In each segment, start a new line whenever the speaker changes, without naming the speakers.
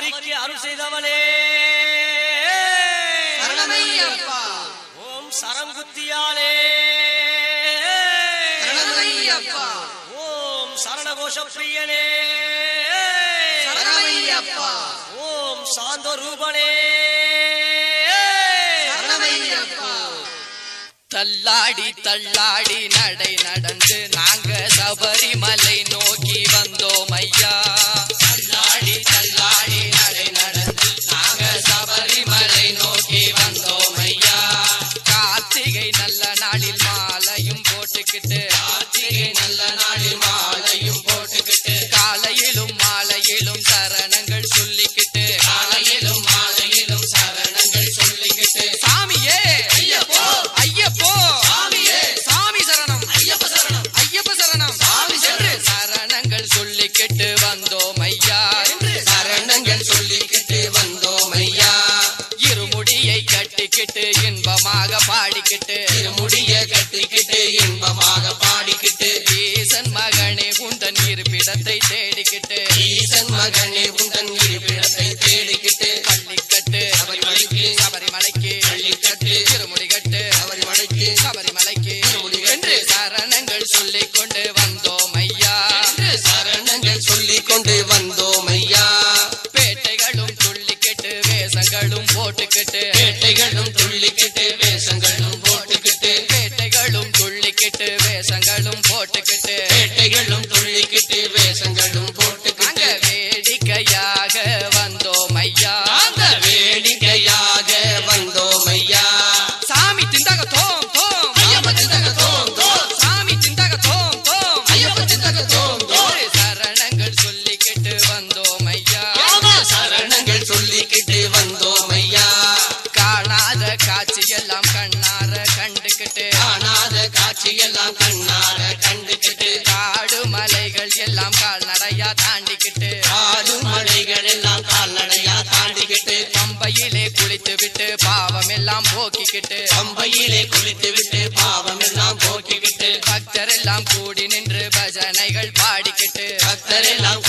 சபரிக்கு அருள் செய்தவனே ஓம் சரங்குத்தியாலே. ஓம் சரணகோஷ பிரியனே
சரணமையப்பா.
ஓம் சாந்த ரூபனே
தள்ளாடி தள்ளாடி நடை நடந்து நாங்க சபரிமலை நோக்கி வந்தோம் ஐயா. பாடிக்கிட்டு இருமுடிய கட்டிக்கிட்டு இன்பமாக பாடிக்கிட்டு ஈசன் மகனே உந்தன் இருப்பிடத்தை தேடிக்கிட்டு ஈசன் மகனே உந்தன் இருப்பிடத்தை தேடிக்கிட்டு பள்ளிக்கட்டு சபரிமலைக்கு சபரிமலைக்கு பள்ளிக்கட்டு திருமுடி கட்டு சபரிமலைக்கு சபரிமலைக்கு என்று சரணங்கள் சொல்லிக் கொண்டு வந்தோம் ஐயா சரணங்கள் சொல்லிக் கொண்டு வந்தோம் ஐயா பேட்டைகளும் துள்ளிக்கிட்டு வேஷங்களும் போட்டுக்கிட்டு போட்டுக்கிட்டு பேட்டைகளும் துள்ளிக்கிட்டு வேஷங்களும் போட்டுக்கிட்டு வேடிக்கையாக வந்தோம் ஐயா. வேடிக்கையாக வந்தோம் ஐயா. சாமி திண்டாக தோம் தோம். ஐயப்ப திண்டாக தோம் தோம். சாமி திண்டாக தோம் தோம். ஐயப்ப திண்டாக தோம் தோம். சரணங்கள் சொல்லிக்கிட்டு வந்தோம் ஐயா. சரணங்கள் சொல்லிக்கிட்டு வந்தோம் ஐயா. காணாத காட்சி எல்லாம் கண்ணார கண்டுக்கிட்டு காணாத காட்சி எல்லாம் கண்ணார எல்லாம் போக்கிக்கிட்டு பம்பையிலே குளித்து விட்டு பாவம் எல்லாம் போக்கிக்கிட்டு பக்தர் எல்லாம் கூடி நின்று பஜனைகள் பாடிக்கிட்டு பக்தர் எல்லாம்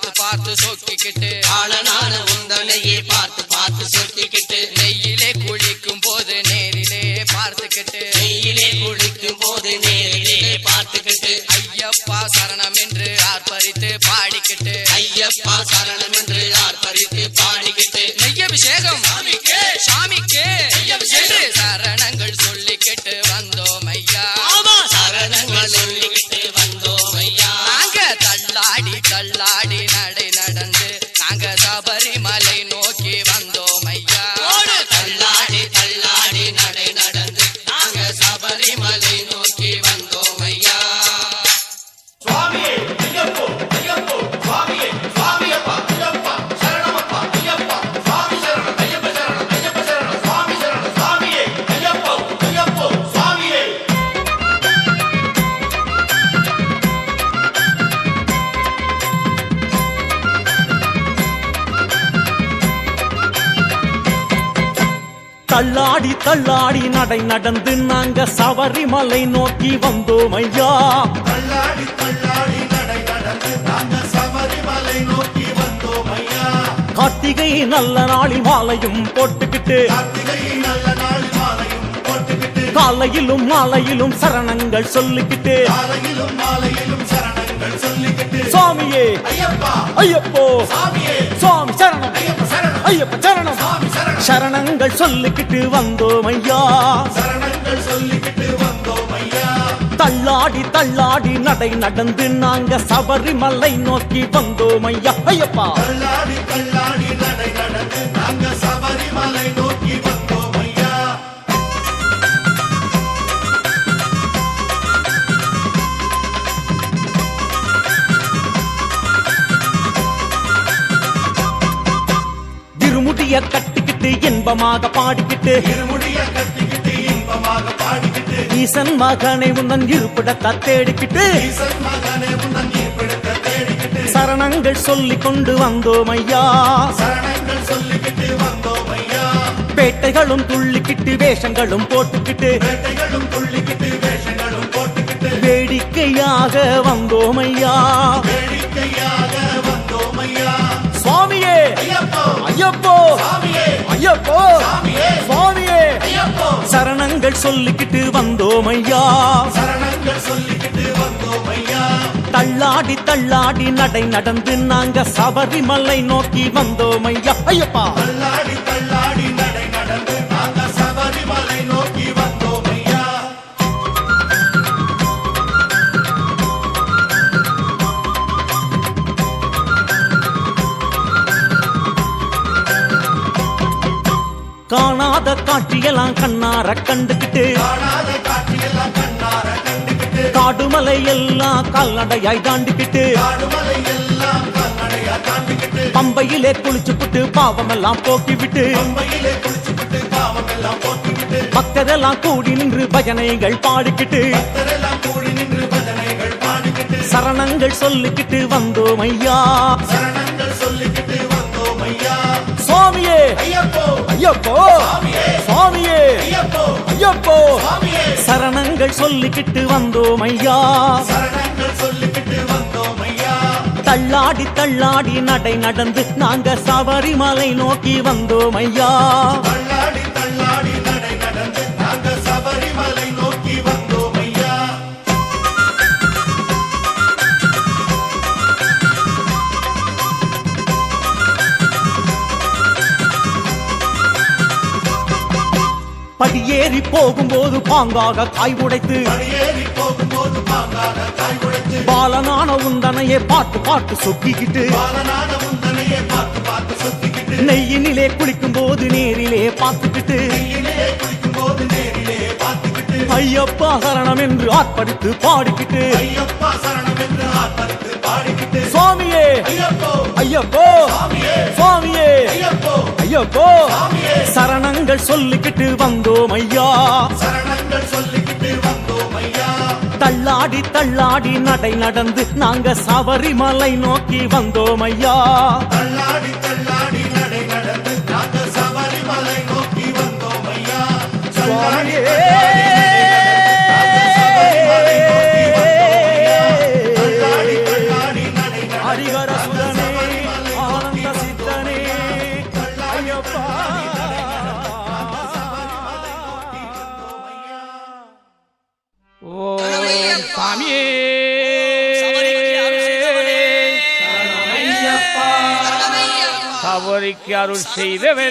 பார்த்து பார்த்து சொக்கிக்கிட்டு காலனான உந்தனையே பார்த்து பார்த்து சொக்கிக்கிட்டு நெய்யிலே குளிக்கும் போது நேரிலே பார்த்துக்கிட்டு. நெய்யிலே குளிக்கும் போது நேரிலே பார்த்துக்கிட்டு. ஐயப்பா சரணம் என்று ஆர்ப்பரித்து பாடிக்கிட்டு. ஐயப்பா சரணம் என்று ஆர்ப்பரித்து பாடிக்கிட்டு. நெய்யபிஷேகம். சாமிக்கே. சாமிக்கே. என்று சரணங்கள் சொல்லிக்கிட்டு வந்தோம் ஐயா சரணங்கள் சொல்லிக்கிட்டு வந்தோம் ஐயா நாங்க தள்ளாடி தள்ளாடி நாங்க சபரிமலை தள்ளாடி தள்ளாடி நடை நடந்து நாங்க சபரிமலை நோக்கி வந்தோம் ஐயா.
தள்ளாடி தள்ளாடி நடை நடந்து நாங்க சபரிமலை நோக்கி வந்தோம் ஐயா. கார்த்திகை நல்ல
நாள் மாலையும் போட்டுக்கிட்டு
காலையிலும் மாலையிலும் சரணங்கள் சொல்லிக்கிட்டு
காலையிலும் மாலையிலும் சரணங்கள் சொல்லிக்கிட்டு.
சுவாமியே
ஐயப்பா
சுவாமி சரணம்.
ஐயப்ப
சரணங்கள் சொல்லிக்கிட்டு வந்தோம் ஐயா.
சரணங்கள் சொல்லிக்கிட்டு வந்தோம் ஐயா.
தள்ளாடி தள்ளாடி நடை நடந்து நாங்க சபரிமலை நோக்கி வந்தோம் ஐயா. ஐயப்பா.
தள்ளாடி தள்ளாடி நடை நடந்து நாங்க சபரிமலை நோக்கி வந்தோம் ஐயா.
திருமுடிய கட்டிக்கிட்டு இன்பமாக பாடிக்கிட்டு
இருமுடிய கட்டிக்கிட்டு இன்பமாக பாடிக்கிட்டு
ஈசன் மகனை உன்னன் இருப்பிடத்த தேடிக்கிட்டு
ஈசன் மகனே உன்னன் ஈர்ப்பிடத்தை தேடிக்கிட்டு
சரணங்கள் சொல்லிக் கொண்டு வந்தோம் ஐயா.
சரணங்கள் சொல்லிக்கிட்டு வந்தோம் ஐயா.
பேட்டைகளும் துள்ளிக்கிட்டு வேஷங்களும் போட்டுக்கிட்டு
வேட்டைகளும் துள்ளிக்கிட்டு வேஷங்களும் போட்டுக்கிட்டு
வேடிக்கையாக வந்தோம் ஐயா.
வேடிக்கையாக வந்தோம் ஐயா.
சுவாமியே
ஐயப்போ.
ஐயப்போ. ஐயப்போ. சுவாமியே. சரணங்கள் சொல்லிக்கிட்டு வந்தோம் ஐயா
சரணங்கள் சொல்லிக்கிட்டு வந்தோம் ஐயா
தள்ளாடி தள்ளாடி நடை நடந்து நாங்க சபரிமலை நோக்கி வந்தோம் ஐயா ஐயப்பா.
தள்ளாடி தள்ளாடி நடை நடந்து
காணாத காட்சியெல்லாம் கண்ணார கண்டுக்கிட்டு காடுமலை எல்லாம் கால்நடையாய் தாண்டிக்கிட்டு. பம்பையிலே குளிச்சுப்புட்டு பாவமெல்லாம் போக்கிவிட்டு. பக்தரெல்லாம் கூடி நின்று பஜனைகள் பாடிக்கிட்டு. சரணங்கள் சொல்லிக்கிட்டு வந்தோம் ஐயா.
சொல்லிக்கிட்டு வந்தோம் ஐயா.
சுவாமியே.
ஐயப்போ.
ஐயப்போ
சாமியே
சுவாமியே
ஐயப்போ
ஐயப்போ
சாமியே
சரணங்கள் சொல்லிக்கிட்டு வந்தோம் ஐயா
சரணங்கள் சொல்லிக்கிட்டு வந்தோம் ஐயா
தள்ளாடி தள்ளாடி நடை நடந்து நாங்க சபரிமலை நோக்கி வந்தோம் ஐயா படியேறி போகும்போது பாங்காக காய் உடைத்து.
போகும்போது
பாலனான உந்தனையே பாட்டு பாட்டு சொக்கிக்கிட்டு
பார்த்து பார்த்து சுத்திக்கிட்டு
நெய்யினிலே குளிக்கும் போது நேரிலே பார்த்துக்கிட்டு. ஐயப்பா சரணம் என்று ஆர்ப்பரித்து பாடிக்கிட்டு
ஐயப்பா சரணம் என்று ஆர்ப்பரித்து பாடிக்கிட்டு
சுவாமியே
ஐயப்போ
சுவாமியே
ஐயப்போ
சரணங்கள் சொல்லிக்கிட்டு வந்தோம் ஐயா.
சரணங்கள் சொல்லிக்கிட்டு வந்தோம் ஐயா.
தள்ளாடி தள்ளாடி நடை நடந்து நாங்க சபரிமலை நோக்கி வந்தோம் ஐயா.
தள்ளாடி
செய்தவனே